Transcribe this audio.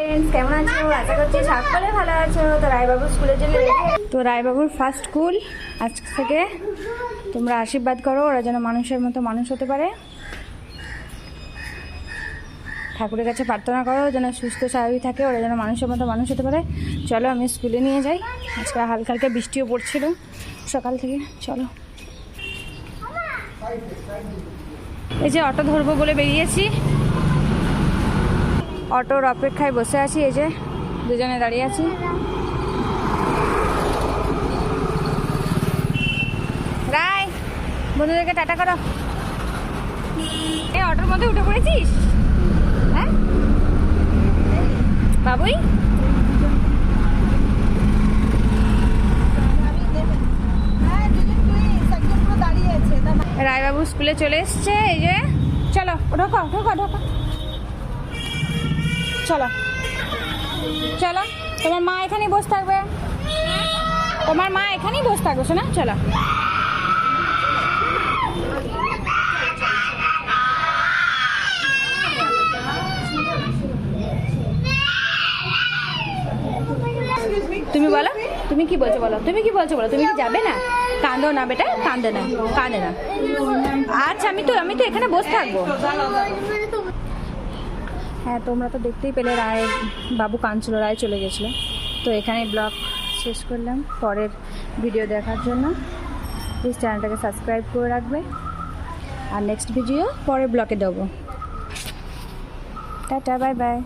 Friends কেমন আছো? আশা করছি সকলে ভালো আছো। তো রায়বাবু স্কুলের জন্য তো রায়বাবুর ফার্স্ট স্কুল আজ থেকে তোমরা আশীর্বাদ করো ওরা যেন মানুষের মতো মানুষ হতে পারে। ঠাকুরের কাছে প্রার্থনা করো যেন সুস্থ স্বাভাবিক থাকে ওরা যেন মানুষের মতো মানুষ হতে পারে। চলো আমি স্কুলে নিয়ে যাই। আজকে হালকা হালকা বৃষ্টিও পড়ছিল সকাল থেকে। চলো। এই যে অটো ধরবো বলে বেরিয়েছি। অটোর অপেক্ষায় বসে আছি, এই যে দুজনে দাঁড়িয়ে আছি। বন্ধুদেরকে টাটা করো। এই অটোর মধ্যে উঠে পড়েছিস? হ্যাঁ? বাবুই? রায়বাবু স্কুলে চলে এসছে, এই যে। চলো, ঢোকো ঢোকো ঢোকো। চলো। চলো। তোমার মা এখানেই বসে থাকবে। তোমার মা এখানেই বসে থাকবে, শোনা? চলো। তুমি বলো, তুমি কি বলছো বলো? তুমি কি বলছো বলো? তুমি কি যাবে না? কাঁদো না বেটা, কাঁদে না কাঁদে না। আচ্ছা আমি তো আমি তো এখানে বসে থাকব। হ্যাঁ তোমরা তো দেখতেই পেলে রায় বাবু কাঞ্চল রায় চলে গেছিল। তো এখানে ব্লগ শেষ করলাম পরের ভিডিও দেখার জন্য। প্লিজ চ্যানেলটাকে সাবস্ক্রাইব করে রাখবে। আর নেক্সট ভিডিও পরের ব্লকে দেবো। Tata bye bye